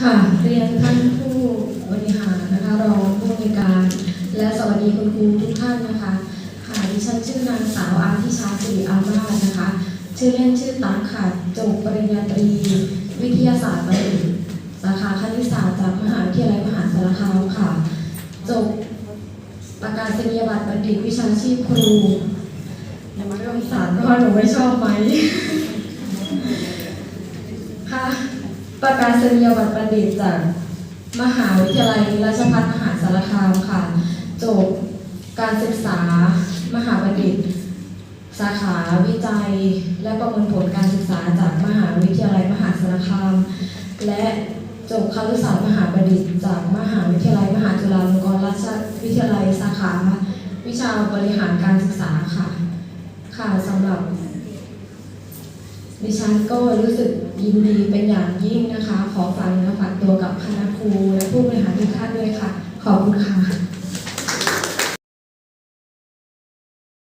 ค่ะ เรียนท่านผู้บริหารนะคะรองผู้อำนวยการ และสวัสดีคุณครูทุกท่านนะคะค่ะดิฉันชื่อนางสาวอาทิชาสิริอามาศนะคะ ชื่อเล่นชื่อตั๊กค่ะจบปริญญาตรี วิทยาศาสตร์บัณฑิตสาขาคณิตศาสตร์จากมหาวิทยาลัยมหาสารคามค่ะจบประกาศนียบัตรบัณฑิตวิชาชีพครูอย่มาเรื่องสารว่าหนูไม่ชอบไหม ค่ะ ประกาศนียบัตรบัณฑิตจาก มหาวิทยาลัยราชภัฏมหาสารคามค่ะ จบการศึกษามหาบัณฑิต สาขาวิจัย และประเมินผลการศึกษาจากมหาวิทยาลัยมหาสารคาม และจบครุศาสตร์มหาบัณฑิต จากมหาวิทยาลัยมหาจุฬาลงกรณราชวิทยาลัยสาขา วิชาบริหารการศึกษาค่ะ ค่ะสำหรับ ดิฉันก็รู้สึกยินดีเป็นอย่างยิ่งนะคะ ขอฝากเนื้อฝากตัวกับคณะครูและผู้บริหารทุกท่านด้วยค่ะ ขอบคุณค่ะ